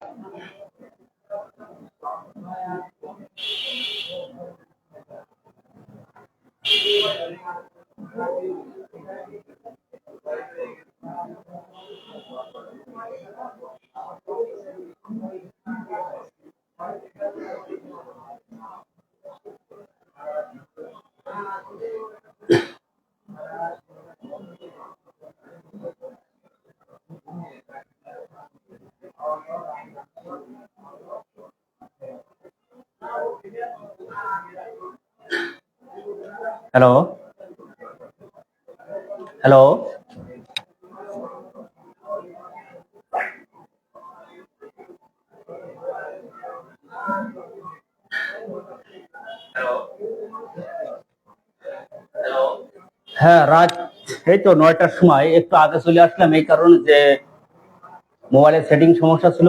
Thank you. হ্যাঁ রাত, এই তো নয়টার সময়, একটু আগে চলে আসলাম এই কারণে যে মোবাইলের সেটিং সমস্যা ছিল।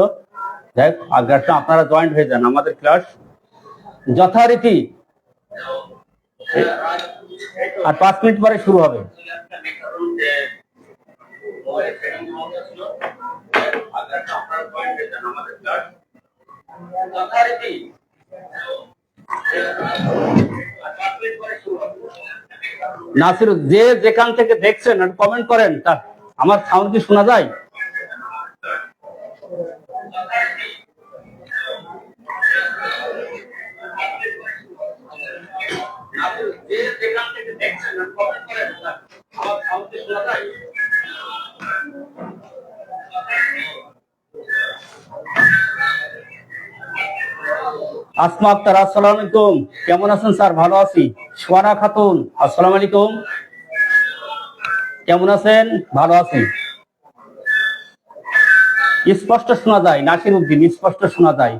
যাই হোক, আগে আপনারা জয়েন্ট হয়ে যান আমাদের ক্লাস যথারীতি, আর পাঁচ মিনিট পরে শুরু হবে। নাসির, যে যেখান থেকে দেখছেন কমেন্ট করেন। তা, আমার সাউন্ড কি শোনা যায়? যে যেখান থেকে দেখছেন কমেন্ট করেন। তা, আমার সাউন্ড কি শোনা যায়? আসমা আক্তার, আসসালামু আলাইকুম। কেমন আছেন স্যার? ভালো আছি। সোয়ানা খাতুন, আসসালামু আলাইকুম। কেমন আছেন? ভালো আছি। স্পষ্ট শোনা যায়, নাসির উদ্দিন, স্পষ্ট শোনা যায়।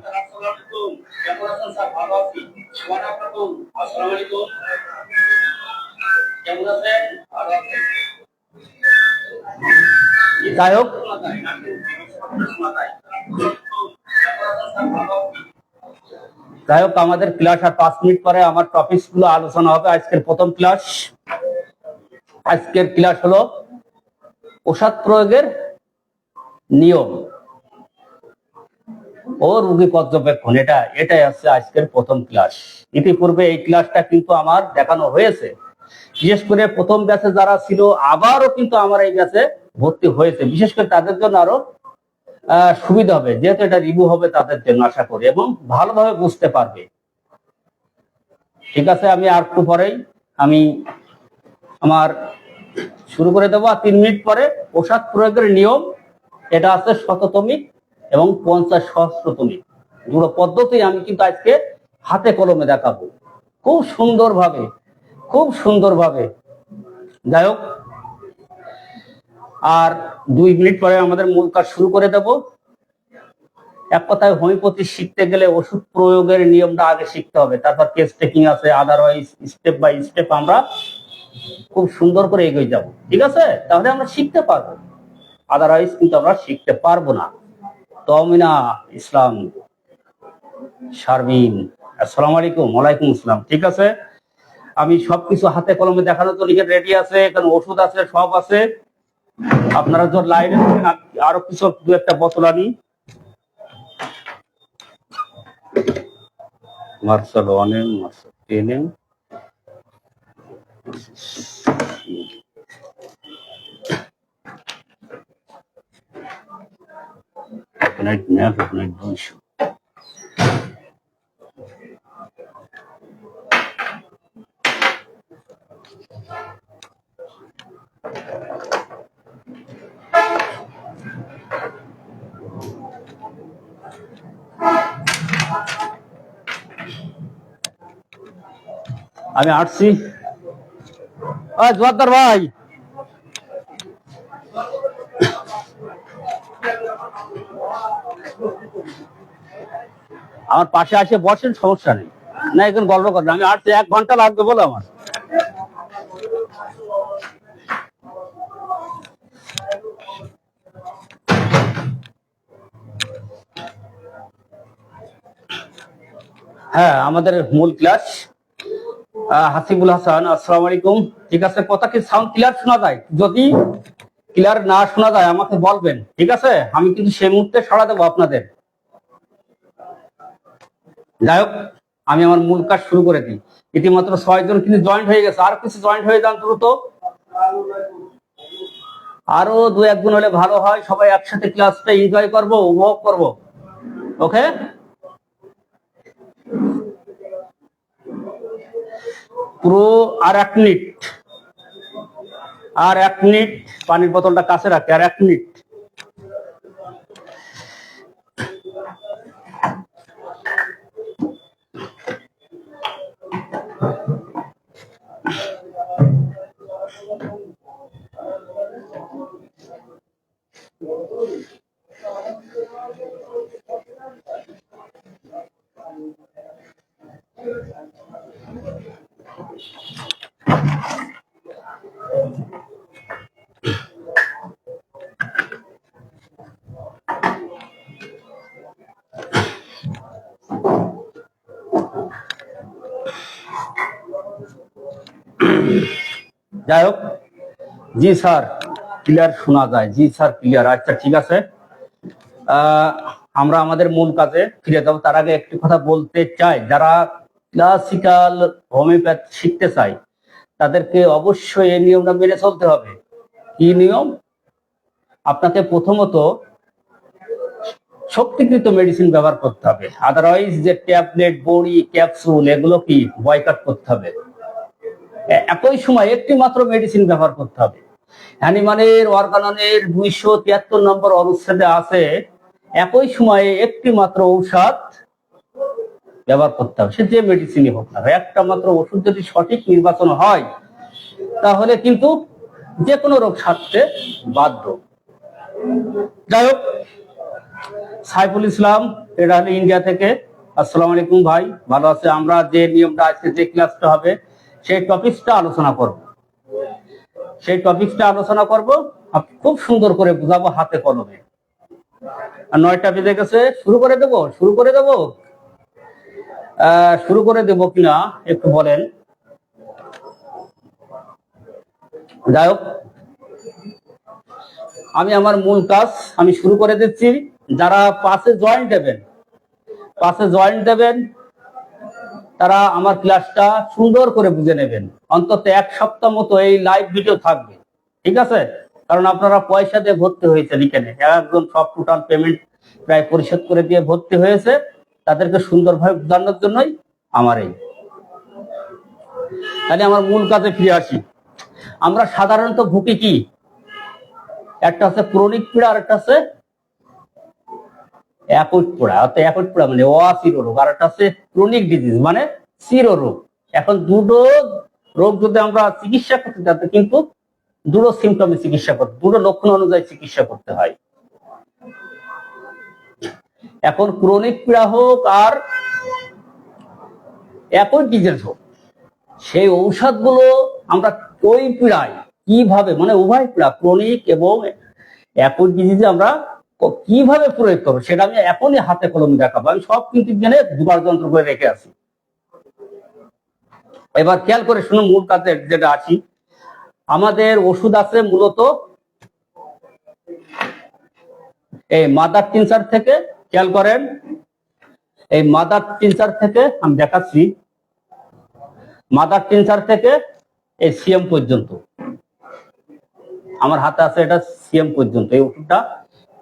যাই হোক। যাই হোক, আমাদের ক্লাস আর পাঁচ মিনিট পরে আমার টপিকগুলো আলোচনা হবে। আজকের প্রথম ক্লাস আজকের ক্লাস হলো ওষুধ প্রয়োগের নিয়ম ও রোগী পর্যবেক্ষণ। এটা, এটাই হচ্ছে আজকের প্রথম ক্লাস ইতিপূর্বে এই ক্লাসটা কিন্তু আমার দেখানো হয়েছে। বিশেষ করে প্রথম ব্যাচে যারা ছিল, আবারও কিন্তু আমার এই ব্যাচে ভর্তি হয়েছে। বিশেষ করে তাদের জন্য আরও সুবিধা হবে। যেহেতু এটা রিভিউ হবে তাদের জন্য, আশা করি। এবং ভালোভাবে বুঝতে পারবে। ঠিক আছে, আমি আর একটু পরেই আমি আমার শুরু করে দেবো। তিন মিনিট পরে পোশাক প্রয়োগের নিয়ম, এটা আছে শততমিক এবং পঞ্চাশ সহস্রতমিক। দুটো পদ্ধতি আমি কিন্তু আজকে হাতে কলমে দেখাবো। খুব সুন্দরভাবে খুব সুন্দরভাবে। যাই হোক আর দুই মিনিট পরে আমাদের মূল কাজ শুরু করে দেব। এক কথায় হোমিওপ্যাথি শিখতে গেলে ওষুধ প্রয়োগের নিয়মটা আগে শিখতে হবে। তারপর কেস টেকিং আছে আদারওয়াইজ স্টেপ বাই স্টেপ আমরা খুব সুন্দর করে এগিয়ে যাব। ঠিক আছে? তাহলে আমরা শিখতে পারব। আদারওয়াইজ কিন্তু আমরা শিখতে পারব না। তমিনা ইসলাম, শারমিন, আসসালামু আলাইকুম, ওয়ালাইকুম আসসালাম। ঠিক আছে? আমি সবকিছু হাতে কলমে দেখানোর জন্য রেডি আছে, এখানে ওষুধ আছে, সব আছে। আপনারা যখন লাইনে আরও কিছু দু একটা বোতল আনি। মার্শাল ওয়ানে মার্শাল টেনে দুইশো আমি আসছি। আজ জোয়ারদার ভাই। আমার পাশে আসে বসেন সমস্যা নেই। না এখন গল্প করেন আমি আসছি এক ঘণ্টা লাগবে বলো আমার। হ্যাঁ আমাদের মূল ক্লাস হাসিবুল হাসান, আসসালামু আলাইকুম। ঠিক আছে, কথা কি সাউন্ড ক্লিয়ার শোনা যায়? যদি ক্লিয়ার না শোনা যায়, আমাকে বলবেন। ঠিক আছে? আমি কিন্তু সেই মুহূর্তে সাড়া দেবো আপনাদের। যাই আমি আমার মূল কাজ শুরু করে দিই। ইতিমাত্র ছয়জন কিন্তু জয়েন্ট হয়ে গেছে। আর কিছু জয়েন্ট হয়ে যান দ্রুত। আরও দু একজন হলে ভালো হয়। সবাই একসাথে ক্লাসটা এনজয় করব, উপভোগ করব। ওকে পুরো আর মিনিট। আর এক মিনিট পানির বোতলটা কাছে রাখতে আর এক মিনিট। যাই হোক, জি স্যার ক্লিয়ার শোনা যায়। জি স্যার ক্লিয়ার আচ্ছা ঠিক আছে। আমরা আমাদের মূল কাজে ফিরে যাব। তার আগে একটি কথা বলতে চাই। যারা ক্লাসিক্যাল হোমিওপ্যাথি শিখতে চায় তাদেরকে অবশ্যই এই নিয়মটা মেনে চলতে হবে। কি নিয়ম? আপনাকে প্রথমত শক্তিকৃত মেডিসিন ব্যবহার করতে হবে। আদারওয়াইজ যে ট্যাবলেট বড়ি ক্যাপসুল এগুলো কি বয়কাট করতে হবে। একই সময় একটি মাত্র মেডিসিন ব্যবহার করতে হবে। অ্যানিমালের অর্গাননের দুইশো তিয়াত্তর নম্বর অনুচ্ছেদে আছে, একই সময়ে একটি মাত্র ঔষধ ব্যবহার করতে হবে। সে যে মেডিসিনই হোক না একটা মাত্র ওষুধ যদি সঠিক নির্বাচন হয়, তাহলে কিন্তু যে কোনো রোগ সারতে বাধ্য। যাই হোক, সাইফুল ইসলাম এটা হলো ইন্ডিয়া থেকে, আসসালামু আলাইকুম ভাই, ভালো আছে? আমরা যে নিয়মটা আজকে যে ক্লাসটা হবে, সেই টপিকসটা আলোচনা করব। সেই টপিকসটা আলোচনা করব খুব সুন্দর করে বুঝাবো হাতে কলমে। আর নয়টা বেজে গেছে, শুরু করে দেবো? শুরু করে দেব? শুরু করে দেব কিনা, একটু বলেন। যাই হোক, আমি আমার মূল কাজ, আমি শুরু করে দিচ্ছি। যারা পাশে জয়েন্ট দেবেন, পাশে জয়েন্ট দেবেন, তারা আমার ক্লাসটা সুন্দর করে বুঝে নেবেন। অন্তত এক সপ্তাহ মতো এই লাইভ ভিডিও থাকবে। ঠিক আছে? কারণ আপনারা পয়সা দিয়ে ভর্তি হয়েছেন এখানে। একজন সব টোটাল পেমেন্ট প্রায় পরিশোধ করে দিয়ে ভর্তি হয়েছে। তাদেরকে সুন্দরভাবে বোঝানোর জন্যই আমার এই। তাহলে আমার মূল কাজে ফিরে আসি। আমরা সাধারণত ভুকি কি? একটা আছে ক্রনিক পীড়া আর একটা আছে একট পোড়া। অর্থাৎ একট পোড়া মানে অসিরো রোগ, আর একটা আছে ক্রনিক ডিজিজ মানে শিরো রোগ। এখন দুটো রোগ যদি আমরা চিকিৎসা করতে যাতে কিন্তু দুটো সিমটমে চিকিৎসা করতে দুটো লক্ষণ অনুযায়ী চিকিৎসা করতে হয়। এখন ক্রনিক পীড়া হোক আর একই হোক, সেই ঔষধগুলো আমরা ওই পীড়ায় কীভাবে মানে উভয় পীড়া, ক্রনিক এবং একই আমরা কীভাবে প্রয়োগ করব, সেটা আমি এখনই হাতে কলমে দেখাবো। আমি সব কিন্তু জেনে দুবার যন্ত্র করে রেখে আছি এবার খেয়াল করে শুনুন মূল কাজে যেটা আছি। আমাদের ওষুধ আছে মূলত এই মাদার টিনসার থেকে খেয়াল করেন, এই মাদার টিনসার থেকে আমি দেখাচ্ছি মাদার টিনসার থেকে এই সিএম পর্যন্ত। আমার হাতে আছে এটা সিএম পর্যন্ত। এই ওষুধটা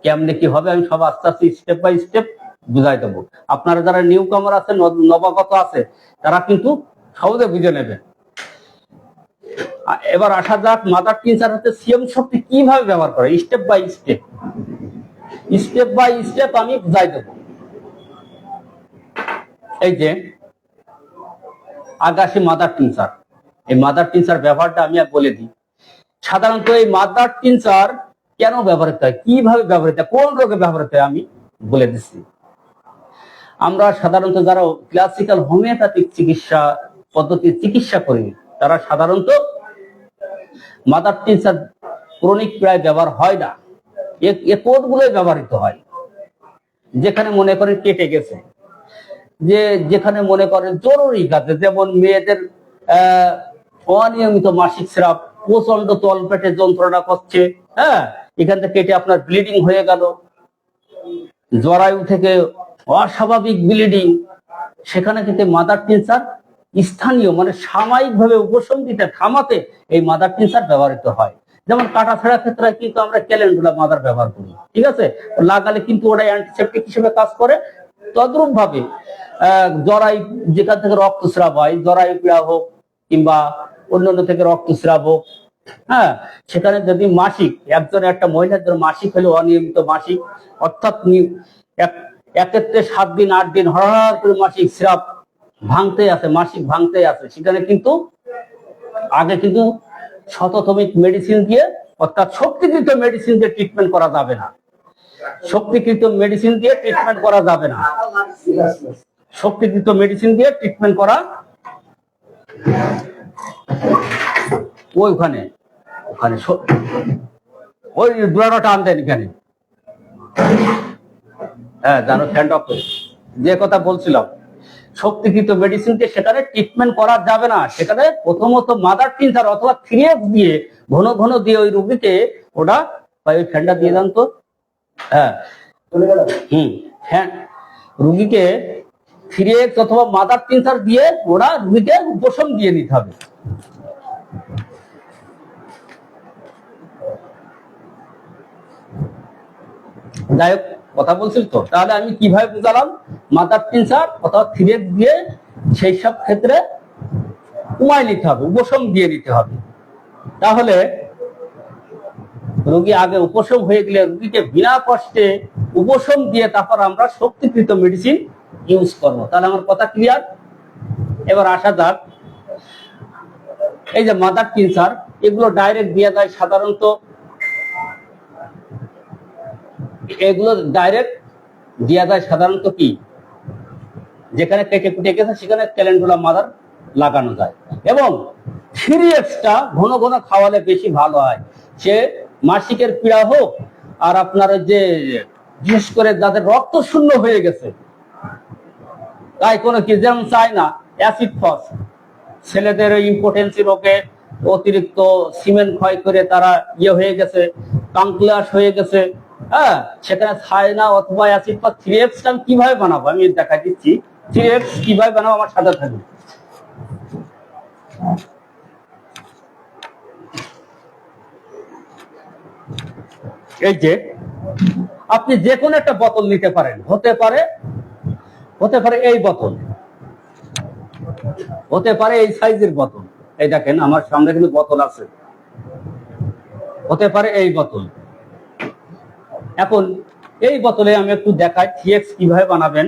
কেমনে কি হবে আমি সব আস্তে আস্তে স্টেপ বাই স্টেপ বুঝাই দেবো। আপনারা যারা নিউ কামার আছে নবাগত আছে, তারা কিন্তু সহজে বুঝে নেবেন। এবার আসা যাক মাদার টিনসার হচ্ছে সিএম শক্তি কীভাবে ব্যবহার করে? Step by step step by step আমি বুঝাই দেবো। এই যে, আগাসী মাদার টিনসার। এই মাদার টিনসার ব্যবহারটা আমি আর বলে দিই। সাধারণত এই মাদার টিনসার কেন ব্যবহৃত হয়? কীভাবে ব্যবহৃত হয়? কোন রোগে ব্যবহৃত হয় আমি বলে দিচ্ছি। আমরা সাধারণত যারা ক্লাসিক্যাল হোমিওপ্যাথিক চিকিৎসা পদ্ধতি চিকিৎসা করি, তারা সাধারণত মাদার টিনসার ক্রনিক প্রায় ব্যবহার হয় না। এ- কোডগুলোই ব্যবহৃত হয়। যেখানে মনে করেন কেটে গেছে। যে, যেখানে মনে করেন জরুরি কাজে, যেমন মেয়েদের অনিয়মিত মাসিক স্রাব প্রচণ্ড তল পেটে যন্ত্রণা করছে হ্যাঁ? এখান থেকে কেটে আপনার ব্লিডিং হয়ে গেল। জরায়ু থেকে অস্বাভাবিক ব্লিডিং সেখানে কিন্তু মাদার টিনসার স্থানীয় মানে সাময়িকভাবে উপশম দিতে থামাতে এই মাদার টিনসার ব্যবহৃত হয়। যেমন কাটা ছাড়া ক্ষেত্রে কিন্তু আমরা ক্যালেন্ডুলা মাদার ব্যবহার করি, ঠিক আছে? লাগালে কিন্তু ওটা অ্যান্টিসেপ্টিক হিসেবে কাজ করে। তদ্রুপ ভাবে জরাই যেখান থেকে রক্তস্রাব হয়, জরায়ু পীড়া হোক কিংবা অন্যান্য থেকে রক্তস্রাব হোক হ্যাঁ? সেখানে যদি মাসিক, একজন একটা মহিলার মাসিক হলে অনিয়মিত মাসিক, অর্থাৎ এক্ষেত্রে সাত দিন, আট দিন হর করে মাসিক স্রাব ভাঙতে আছে মাসিক ভাঙতে আছে সেখানে কিন্তু, আগে কিন্তু শততমিক মেডিসিন দিয়ে, অর্থাৎ শক্তিকৃত মেডিসিন দিয়ে ট্রিটমেন্ট করা যাবে না। শক্তিকৃত মেডিসিন দিয়ে ট্রিটমেন্ট করা যাবে না। শক্তিকৃত মেডিসিন দিয়ে ট্রিটমেন্ট করা ওই ওখানে ওখানে ওই দুরাটা আনতেন এখানে। হ্যাঁ জানো ফ্যান্ড অফ যে কথা বলছিলাম শক্তিকৃত মেডিসিন দিয়ে সেখানে ট্রিটমেন্ট করা যাবে না। সেখানে প্রথমত মাদার টিনসার অথবা থ্রিএফ দিয়ে ঘন ঘন দিয়ে ওই রুগীকে ওটা ওই ফ্যানটা দিয়ে দেন তো। হ্যাঁ। হুম হ্যাঁ। রুগীকে থ্রিএক্স অথবা মাদার টিনসার দিয়ে ওরা রুগীকে উপশম দিয়ে নিতে হবে। যাই হোক কথা বলছিল তো। তাহলে আমি কীভাবে বুঝালাম? মাদার টিনসার অথবা থ্রিএক দিয়ে সেই সব ক্ষেত্রে কমায় নিতে হবে, উপশম দিয়ে নিতে হবে। তাহলে রোগী আগে উপশম হয়ে গেলে রোগীকে বিনা কষ্টে উপশম দিয়ে তারপর আমরা শক্তিকৃত মেডিসিন ইউজ করব। তাহলে আমার কথা ক্লিয়ার এবার আসা যাক। এই যে মাদার টিনসার এগুলো ডাইরেক্ট দিয়ে দেয় সাধারণত এগুলো ডাইরেক্ট দেওয়া যায় সাধারণত কি? যেখানে কেটে কুটে গেছে, সেখানে ক্যালেন্ডুলা মাদার লাগানো যায়। এবং সিরিয়াসটা ঘন ঘন খাওয়ালে বেশি ভালো হয়। সে মাসিকের পীড়া হোক, আর আপনার যে, বিশেষ করে যাদের রক্ত শূন্য হয়ে গেছে, তাই কোনো কি যেমন চায় না? অ্যাসিড ফস ছেলেদের ইম্পোর্টেন্সি রোগে অতিরিক্ত সিমেন্ট ক্ষয় করে তারা ইয়ে হয়ে গেছে কাঙ্কলাস হয়ে গেছে হ্যাঁ সেখানে ছায়না অথবা অ্যাসিড ফস থ্রি এক্স আমি কীভাবে বানাবো? আমি দেখা দিচ্ছি। থ্রি এক্স কীভাবে বানাবো? আমার সাথে থাকবে এই যে, আপনি যে কোনো একটা বোতল নিতে পারেন। হতে পারে হতে পারে এই বোতল। হতে পারে এই সাইজের বোতল। এই দেখেন, আমার সামনে কিন্তু বোতল আছে। হতে পারে এই বোতল। এখন এই বোতলে আমি একটু দেখাই থিএক্স কীভাবে বানাবেন।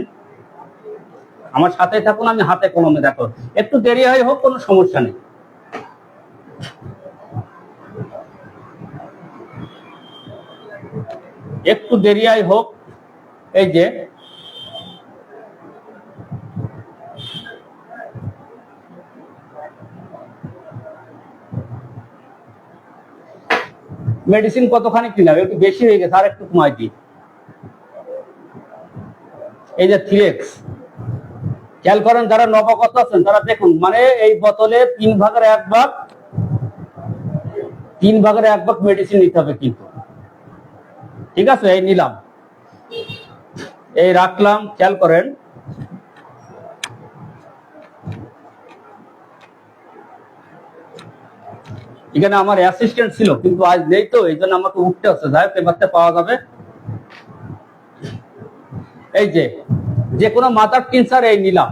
আমার সাথে থাকুন, আমি হাতে কলমে দেখো। একটু দেরি হয় হোক, কোনো সমস্যা নেই। একটু দেরি হোক, এই যে মেডিসিন কতখানি কিনা? একটু বেশি হয়ে গেছে আর একটু কমাই দিই। এই যে থ্রিএক্স। খেয়াল করেন, যারা নবাগত আছেন, তারা দেখুন মানে এই বোতলে তিন ভাগের এক ভাগ, তিন ভাগের এক ভাগ মেডিসিন নিতে হবে কিন্তু। ঠিক আছে? এই নিলাম। এই রাখলাম, খেয়াল করেন। এখানে আমার অ্যাসিস্ট্যান্ট ছিল, কিন্তু আজ নেই তো, এই জন্য আমাকে উঠতে হচ্ছে। যাই পেপারটা পাওয়া যাবে। এই যে যে কোনো মাথার টিনসার এই নিলাম।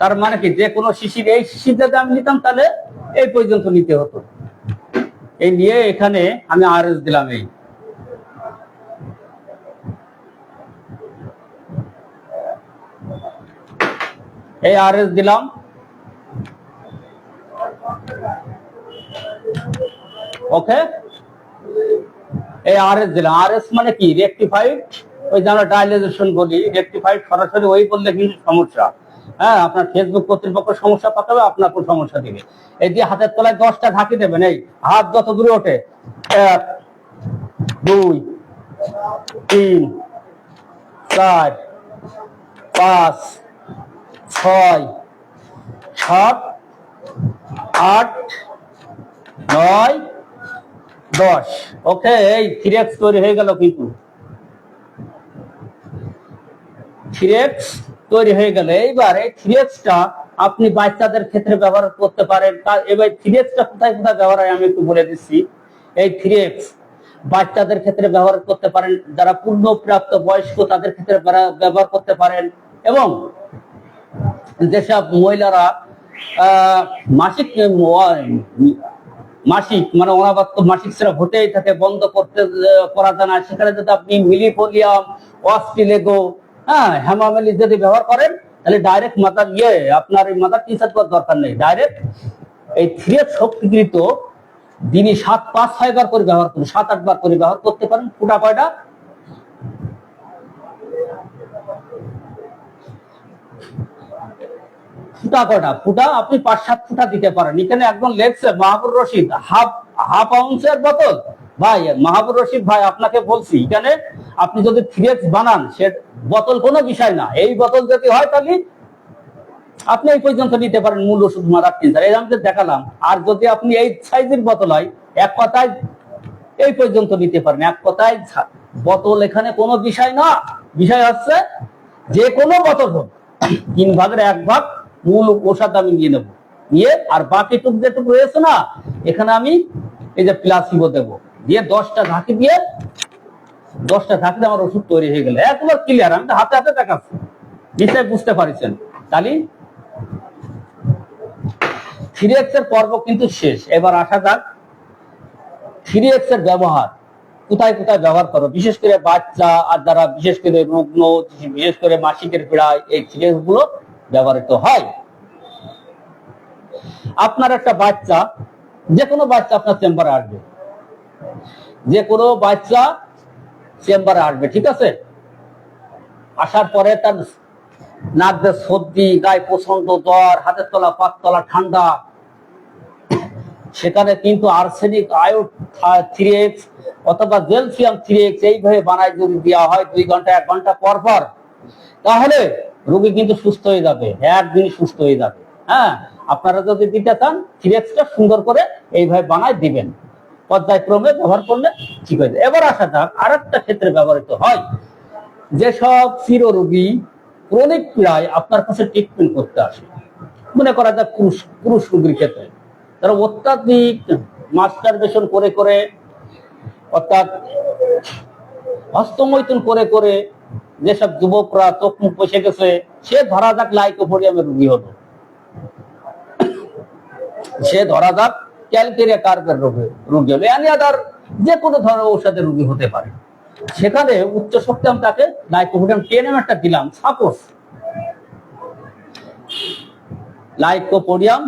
তার মানে কি, যে কোনো শিশির, এই শিশির যদি আমি নিতাম, তাহলে এই পর্যন্ত নিতে হতো। এই নিয়ে এখানে আমি আর এস দিলাম এই। এই আর এস দিলাম। ওকে এই আর এস দিলাম। আর এস মানে কি? রেকটিফাইড ওই যে আমরা ডায়ালাইজেশন বলি রেকটিফাইড সরাসরি ওই বললে কিন্তু সমস্যা। হ্যাঁ আপনার ফেসবুক কর্তৃপক্ষ সমস্যা পাঠাবে আপনার কোন সমস্যা দিবে এই দিয়ে হাতের তলায় দশটা ঢাকি দেবেন, এই হাত যত দূরে ওঠে, এক, দুই, তিন, চার, পাঁচ, ছয়, সাত, আট নয়, দশ। ওকে এই থ্রিএক্স তৈরি হয়ে গেল কিন্তু। তৈরি হয়ে এইবার এই থ্রি আপনি বাচ্চাদের ক্ষেত্রে ব্যবহার করতে পারেন। এবার থ্রি কোথায় কোথায় ব্যবহার হয় আমি একটু বলে দিচ্ছি। এই থ্রি বাচ্চাদের ক্ষেত্রে ব্যবহার করতে পারেন। যারা পূর্ণপ্রাপ্ত বয়স্ক, তাদের ক্ষেত্রে ব্যবহার- করতে পারেন। এবং যেসব মহিলারা মাসিক মাসিক মানে অনাবাত্য মাসিক সেটা হতেই থাকে বন্ধ করতে করা যায় না। সেখানে যদি আপনি মিলিপোলিয়াম অস্ট্রিলেগো হ্যাঁ হেমামেলি যদি ব্যবহার করেন, তাহলে ডাইরেক্ট মাথার ইয়ে আপনার এই মাথার টিচার করার দরকার নেই। ডাইরেক্ট এই থ্রি শক্তিকৃত দিনই সাত, পাঁচ ছয় বার করে ব্যবহার করুন, সাত আট বার করে ব্যবহার করতে পারেন ফুটা কয়টা ফুটা কটা ফুটা আপনি পাঁচ, সাত ফুটা দিতে পারেন। এখানে একদম লেগছে মাহবুর রশিদ, হাফ হাফ আউন্সের বোতল? ভাই, মাহবুর রশিদ ভাই, আপনাকে বলছি, এখানে আপনি যদি ফ্রিজ বানান, সে বোতল কোনো বিষয় না। এই বোতল যদি হয় তাহলে আপনি এই পর্যন্ত নিতে পারেন, মূল ওষুধ মারার টিনজার এই আমি দেখালাম, আর যদি আপনি এই সাইজের বোতল হয়, এক কথায় এই পর্যন্ত নিতে পারেন। এক কথায় বোতল এখানে কোনো বিষয় না। বিষয় হচ্ছে যে কোনো বোতল হোক, তিন ভাগের এক ভাগ মূল ওষুধ আমি নিয়ে নেব। নিয়ে আর বাকি টুক যেটুকু রয়েছে না, এখানে আমি এই যে প্লাসিবো দেবো। দিয়ে দশটা ঝাঁকি দিয়ে, দশটা ঝাঁকি আমার ওষুধ তৈরি হয়ে গেল। একবার ক্লিয়ার আমি তো হাতে হাতে দেখাচ্ছি। নিশ্চয় বুঝতে পারছেন। তাহলে থ্রি এক্সের পর্ব কিন্তু শেষ। এবার আসা যাক থ্রি এক্সের ব্যবহার। কোথায় কোথায় ব্যবহার করো? বিশেষ করে বাচ্চা আর যারা বিশেষ করে রুগ্ন, বিশেষ করে মাসিকের পীড়ায় এই থ্রি এক্সগুলো ব্যবহৃত হয়। আপনার একটা বাচ্চা যে কোনো বাচ্চা আপনার চেম্বারে আসবে। যে কোনো বাচ্চা চেম্বারে আসবে, ঠিক আছে? আসার পরে তার নাক দিয়ে সর্দি, গায়ে প্রচণ্ড জ্বর, হাতের তলা পাত তলা ঠান্ডা। সেখানে কিন্তু আর্সেনিক আয়ো থ্রি এক্স অথবা জেলসিয়াম থ্রি এক্স এইভাবে বানায় যদি দেওয়া হয় দুই ঘণ্টা, এক ঘণ্টা পর পর। তাহলে রোগী কিন্তু সুস্থ হয়ে যাবে, একদিন সুস্থ হয়ে যাবে। হ্যাঁ? আপনারা যদি দিতে চান সুন্দর করে এইভাবে বানায় দিবেন। পর্যায়ক্রমে ব্যবহার করলে ঠিক হয়ে যায় এবার আসা যাক আর একটা ক্ষেত্রে ব্যবহৃত হয়। যেসব চির রোগী ক্রনিক পীড়ায় আপনার কাছে ট্রিটমেন্ট করতে আসে। মনে করা যাক পুরুষ পুরুষ রোগীর ক্ষেত্রে। তারা অত্যাধিক মাস্টারবেশন করে করে, অর্থাৎ হস্তমৈথুন করে করে যেসব যুবকরা চোখ মুখ বসে গেছে, সে ধরা যাক লাইকোফোরিয়ামের রোগী হলো। সে ধরা যাক ক্যালকেরিয়া কার্পের রোগে রোগী হলো এনি আদার যে কোনো ধরনের ঔষধের রোগী হতে পারে। সেখানে উচ্চ শক্তি আমি তাকে লাইকোফোরিয়াম টেনএম একটা দিলাম, সাপোজ। লাইকোপোডিয়াম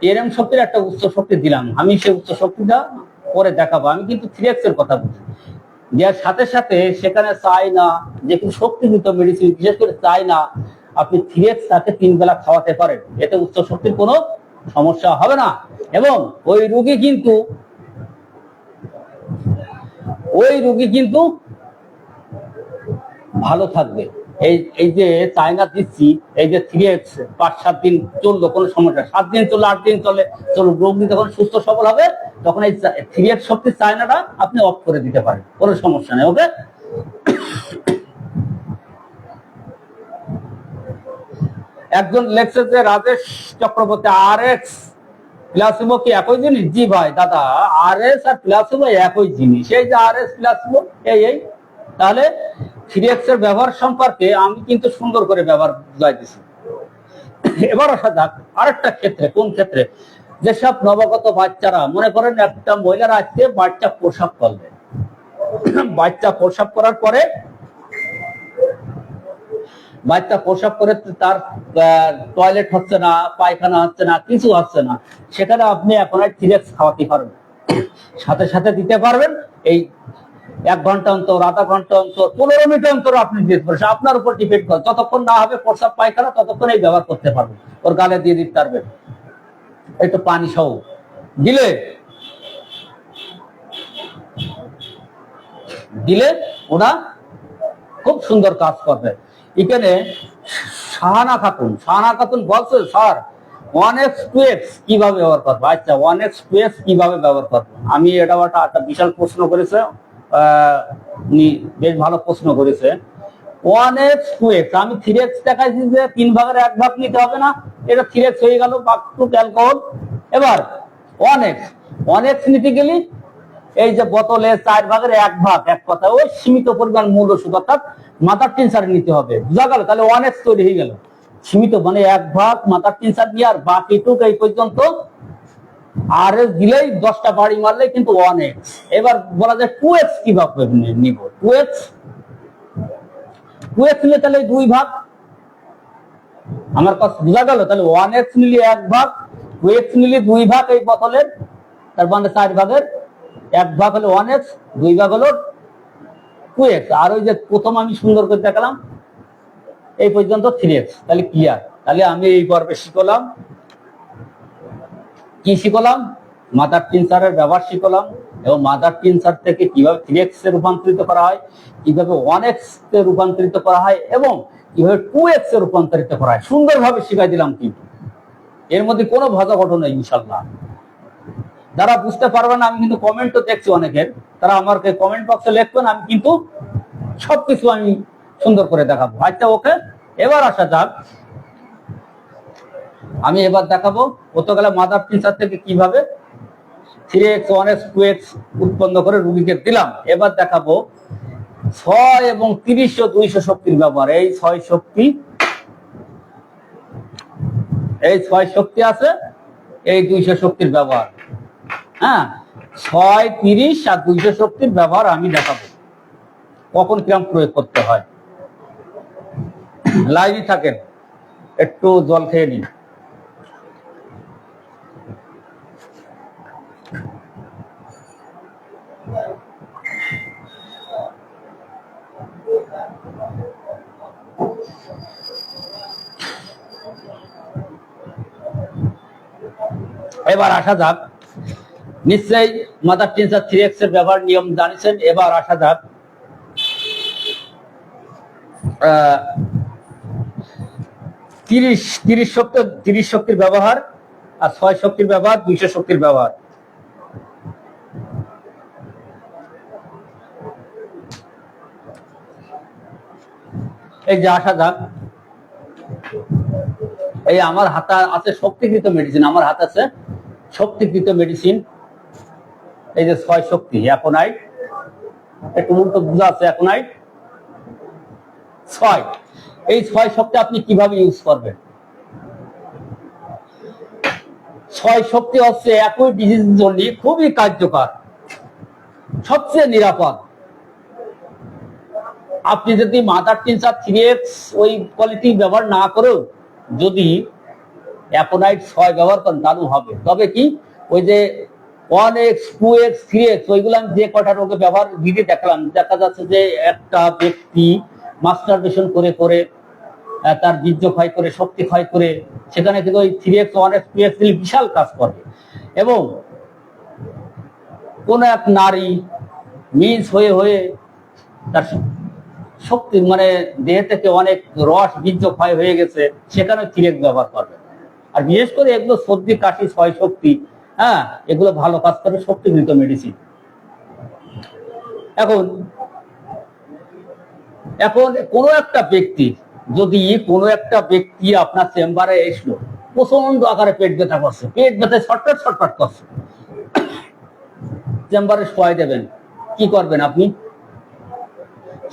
টেনএম শক্তির একটা উচ্চ শক্তি দিলাম। আমি সেই উচ্চ শক্তিটা পরে দেখাবো। আমি কিন্তু থ্রি এক্সের কথা বলছি। দেওয়ার সাথে সাথে সেখানে চাই না যে কোনো শক্তিযুক্ত মেডিসিন বিশেষ করে চাই না আপনি থ্রি এক্স তাকে তিন বেলা খাওয়াতে পারেন। এতে উচ্চ শক্তির কোনো সমস্যা হবে না। এবং ওই রুগী কিন্তু, ওই রুগী কিন্তু ভালো থাকবে। এই এই যে চায়না দিচ্ছি, এই যে থ্রি এক্স পাঁচ, সাত দিন চলল, কোনো সমস্যা। সাত দিন চলল, আট দিন চলে চলো রোগী যখন সুস্থ, সবল হবে, তখন এই থ্রি এক্স শক্তির চায়নাটা আপনি অফ করে দিতে পারেন, কোনো সমস্যা নেই ওকে একজন লেখছে যে, Rajesh Chakraborty R X placebo কি একই জিনিস? জি ভাই, দাদা আর এস আর প্লাসিবো একই জিনিস। এই যে আর এস প্লাসিবো এই এই। তাহলে থ্রি এক্সের ব্যবহার সম্পর্কে আমি কিন্তু সুন্দর করে ব্যবহার বুঝাই দিছি এবার আসা যাক, আরেকটা ক্ষেত্রে, কোন ক্ষেত্রে? যেসব নবাগত বাচ্চারা, মনে করেন একটা মহিলার আজকে বাচ্চা প্রসাব করবে। বাচ্চা প্রসাব করার পরে, বাচ্চা প্রসাব করে তার টয়লেট হচ্ছে না, পায়খানা হচ্ছে না, কিছু হচ্ছে না, সেখানে আপনি এখন আর থ্রিএক্স খাওয়াতে পারবেন। সাথে সাথে দিতে পারবেন, এই এক ঘণ্টা অন্তর, আধা ঘণ্টা অন্তর, পনেরো মিনিট অন্তর আপনি দিতে পারবেন আপনার উপর ডিপেন্ড করে। যতক্ষণ না হবে প্রসাব পায়খানা, ততক্ষণ এই ব্যবহার করতে পারবেন। ওর গালে দিয়ে দিতে পারবেন। একটু পানি সহ। দিলে দিলে ওরা খুব সুন্দর কাজ করবে। এখানে শাহানা খাতুন শাহানা খাতুন বলছে, sir one X two X কীভাবে ব্যবহার করব? আচ্ছা ওয়ান এক্স টু এক্স কীভাবে ব্যবহার করব? আমি এটা একটা বিশাল প্রশ্ন করেছে উনি বেশ ভালো প্রশ্ন করেছে ওয়ান এক্স টু এক্স আমি থ্রি এক্স দেখাইছি যে তিন ভাগের এক ভাগ নিতে হবে না। এটা থ্রি এক্স হয়ে গেল, বাক টু অ্যালকোহল এবার ওয়ান এক্স ওয়ান এক্স নিতে গেলি এই যে বোতলে চার ভাগের এক ভাগ, এক কথা, ওই সীমিত পরিমাণ মূল ওষুধ অর্থাৎ মাথার টিনসার নিতে হবে। বুঝা গেল? তাহলে ওয়ান এক্স তৈরি হয়ে গেল। সীমিত মানে এক ভাগ মাথার টিনসার নিয়ে আর বাকিটুক এই পর্যন্ত আর এস দিলেই দশটা বাড়ি মারলে কিন্তু ওয়ান এক্স এবার বলা যায় টু এক্স কীভাবে নি- নিব? টু এক্স টু এক্স নিলে তাহলে দুই ভাগ। আমার কাছে বোঝা গেল? তাহলে ওয়ান এক্স নিলে এক ভাগ টু এক্স নিলে দুই ভাগ এই বোতলের তার মানে চার ভাগের। এক ভাগ হলো ওয়ান এক্স দুই ভাগ হলো টু এক্স আর ওই যে প্রথম আমি সুন্দর করে দেখালাম, এই পর্যন্ত থ্রি এক্স তাহলে ক্লিয়ার তাহলে আমি এই পর্বে শিখলাম। কি শিখলাম? মাদার টিনসারের ব্যবহার শিখলাম এবং মাদার টিনসার থেকে কীভাবে থ্রি এক্স এ রূপান্তরিত করা হয়, কীভাবে ওয়ান এক্স এ রূপান্তরিত করা হয় এবং কীভাবে টু এক্স এ রূপান্তরিত করা হয়, সুন্দরভাবে শিখাই দিলাম কিন্তু। এর মধ্যে কোনো ভাজা ঘটনা নেই ইনশাল্লাহ যারা বুঝতে পারবে না, আমি কিন্তু কমেন্টও দেখছি অনেকের, তারা আমাকে কমেন্ট বক্সে লিখবেন, আমি কিন্তু সবকিছু আমি সুন্দর করে দেখাবো। আচ্ছা ওকে এবার আসা যাক। আমি এবার দেখাবো গতকালে মাদার টিচার থেকে কীভাবে three X one X two X উৎপন্ন করে রুগীকে দিলাম। এবার দেখাবো ছয় এবং তিরিশ ও দুইশো শক্তির ব্যবহার। এই ছয় শক্তি, এই ছয় শক্তি আছে, এই দুইশো শক্তির ব্যবহার। হ্যাঁ ছয়, তিরিশ আর দুইশো শক্তির ব্যবহার আমি দেখাবো। কখন কিরম প্রয়োগ করতে হয়। লাইভই থাকেন, একটু জল খেয়ে নিন। এবার আসা যাক। নিশ্চয়ই মাদার টিনসার থ্রি এক্সের ব্যবহার নিয়ম জানিছেন, এবার আসা যাক। তিরিশ তিরিশ শক্তি, তিরিশ শক্তির ব্যবহার আর ছয় শক্তির ব্যবহার, দুইশো শক্তির ব্যবহার। এই যে আসা যাক। এই আমার হাতে আছে শক্তিকৃত মেডিসিন আমার হাতে আছে শক্তিকৃত মেডিসিন এই যে ছয় শক্তি একটু আছে ছয়। এই ছয় শক্তি আপনি কীভাবে ইউজ করবেন? ছয় শক্তি হচ্ছে একই ডিজিজ জন্য খুবই কার্যকর, সবচেয়ে নিরাপদ। আপনি যদি মাদার টিনসার থ্রি এক্স ওই কোয়ালিটি ব্যবহার না করেও যদি অ্যাপোনাইট ছয় ব্যবহার করেন তাহলে হবে। তবে কি? ওই যে one X two X three X ওইগুলো আমি যে কটা রোগে ব্যবহার দিতে দেখলাম। দেখা যাচ্ছে যে একটা ব্যক্তি মাস্টারবেশন করে করে তার বীর্য ক্ষয় করে, শক্তি ক্ষয় করে, সেখানে কিন্তু ওই three X one X two X দিলে বিশাল কাজ করবে এবং কোন এক নারী মিস হয়ে হয়ে তার শক্তি মানে দেহ থেকে অনেক রস, বীর্য ক্ষয় হয়ে গেছে, সেখানে থ্রি এক্স ব্যবহার করবে। আর বিশেষ করে এগুলো সর্দি, কাশি ছয় শক্তি হ্যাঁ এগুলো ভালো কাজ করে শক্তিকৃত মেডিসিন এখন এখন কোনো একটা ব্যক্তি, যদি কোনো একটা ব্যক্তি আপনার চেম্বারে এসলো প্রচণ্ড আকারে পেট ব্যথা করছে, পেট ব্যথায় ছটফট ছটফট করছে। চেম্বারে শোয়াই দেবেন, কি করবেন আপনি?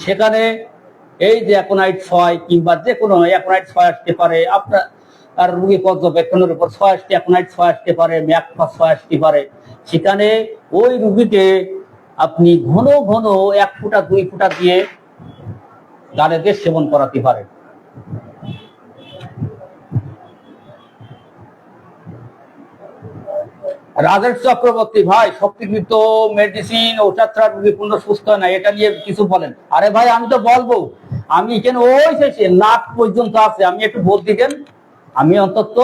সেখানে এই যে অ্যাকোনাইট ছয় কিংবা যে কোনো অ্যাকোনাইট ছয় আসতে পারে, আপনার আর রুগী পর্যবেক্ষণের উপর ছয় আসতে অ্যাকোনাইট ছয় আসতে পারে ম্যাকফাস ছয় আসতে পারে। সেখানে ওই রুগীকে আপনি ঘন ঘন এক ফুটা, দুই ফুটা দিয়ে গানেদের সেবন করাতে পারেন। রাজেশ চক্রবর্তী, ভাই শক্তিকৃত মেডিসিন ছাড়া রোগী পূর্ণ সুস্থ না এটা নিয়ে কিছু বলেন। আরে ভাই, আমি তো বলব, আমি এখানে ওই শেষে লাখ পর্যন্ত আছে, আমি একটু ভোট দিকেন আমি অন্তত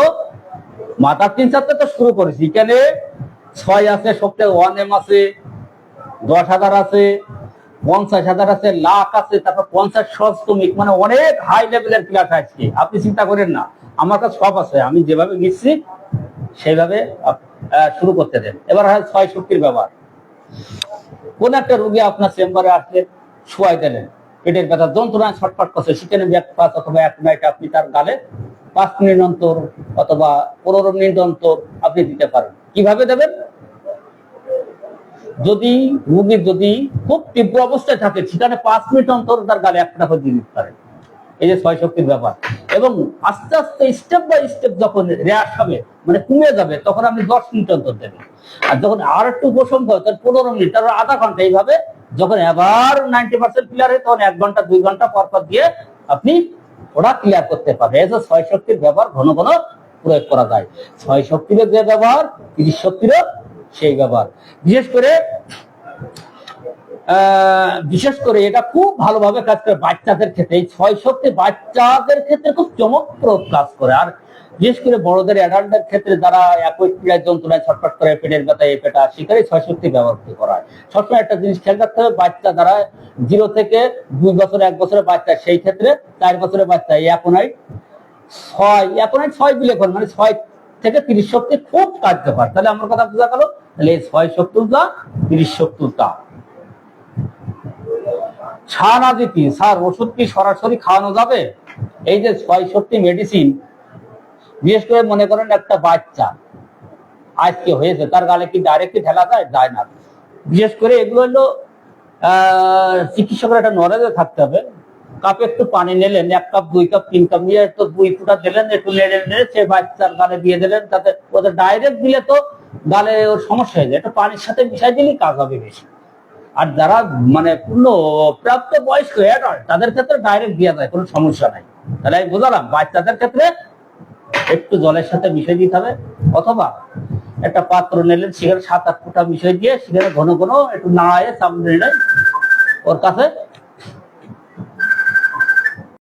মাথার তিন চারটে তো শুরু করেছি। এখানে ছয় আছে সপ্তাহে ওয়ান এম আছে, দশ হাজার আছে, পঞ্চাশ হাজার আছে, লাখ আছে, তারপর পঞ্চাশ সস্তমিক মানে অনেক হাই লেভেলের ক্লাস আছে আপনি চিন্তা করেন না, আমার কাছে সব আছে, আমি যেভাবে নিচ্ছি সেইভাবে শুরু করতে দেন। এবার হয় ছয় শক্তির ব্যবহার। কোন একটা রোগী আপনার চেম্বারে আসলে শোয়াই দিলেন। পেটের ব্যথা যন্ত্রণায় ছটফট করছে সেখানে পাস অথবা এক নাইট আপনি তার গালে পাঁচ মিনিট অন্তর অথবা পনেরো মিনিট অন্তর আপনি দিতে পারেন। কীভাবে দেবেন? যদি রোগীর যদি খুব তীব্র অবস্থায় থাকে, সেখানে পাঁচ মিনিট অন্তর তার গালে একটা করে দিয়ে দিতে পারেন। এই যে ছয় শক্তির ব্যাপার। এবং আস্তে আস্তে স্টেপ বাই স্টেপ যখন রেয়ার হবে মানে কমে যাবে, তখন আপনি দশ মিনিট অন্তর দেবেন। আর যখন আর একটু উপশম হয় পনেরো মিনিট আর আধা ঘণ্টা এইভাবে যখন আবার নাইনটি পার্সেন্ট ক্লিয়ার তখন এক ঘণ্টা, দুই ঘণ্টা পর পর দিয়ে আপনি ওরা ক্লিয়ার করতে পারবে এই যে ছয় শক্তির ব্যবহার ঘন ঘন প্রয়োগ করা যায়। ছয় শক্তিরও যে ব্যবহার, তিরিশ শক্তিরও সেই ব্যবহার। বিশেষ করে বিশেষ করে এটা খুব ভালোভাবে কাজ করে বাচ্চাদের ক্ষেত্রে। এই ছয় শক্তি বাচ্চাদের ক্ষেত্রে খুব চমকপ্রদ কাজ করে। আর বিশেষ করে বড়দের অ্যাডাল্টদের ক্ষেত্রে যারা একই পীড়ায় যন্ত্রণায় ছটফট করে, পেটের ব্যথা এই পেটা সেখানে ছয় শক্তি ব্যবহার করা হয়। সবসময় একটা জিনিস খেয়াল রাখতে হবে, বাচ্চা যারা জিরো থেকে দুই বছর, এক বছরের বাচ্চা, সেই ক্ষেত্রে চার বছরের বাচ্চা অ্যাপোনাইট ছয় অ্যাপোনাইট ছয় দিলে কোন মানে ছয় থেকে তিরিশ শক্তি খুব কার্যকর। তাহলে আমার কথা বোঝা গেল? তাহলে এই ছয় শক্তিটা তিরিশ শক্তিটা ছানা দিতি স্যার, ওষুধ কি সরাসরি খাওয়ানো যাবে? এই যে ছয় শক্তি মেডিসিন বিশেষ করে মনে করেন একটা বাচ্চা। আজকে হয়েছে, তার গালে কি ডাইরেক্টলি ঢেলা যায়? যায় না। বিশেষ করে এগুলো হলো চিকিৎসকের একটা নলেজে থাকতে হবে। কাপে একটু পানি নিলেন, এক কাপ, দুই কাপ, তিন কাপ নিয়ে একটু দুই ফুটা দিলেন, একটু নেড়ে নেড়ে সে বাচ্চার গালে দিয়ে দিলেন, তাতে ওদের ডাইরেক্ট দিলে তো গালে ওর সমস্যা হয়ে যায়। একটু পানির সাথে মিশাই দিলেই কাজ হবে বেশি। আর যারা মানে পূর্ণ প্রাপ্ত বয়স্ক অ্যাডাল্ট তাদের ক্ষেত্রে ডাইরেক্ট দেওয়া যায়, কোনো সমস্যা নাই। তাহলে আমি বুঝলাম, বাচ্চাদের ক্ষেত্রে একটু জলের সাথে মিশিয়ে দিতে হবে। অথবা একটা পাত্র নিলেন, সেখানে সাত আট ফুটা মিশিয়ে দিয়ে সেখানে ঘন ঘন একটু নাড়ায় সামনে নিলেন ওর কাছে।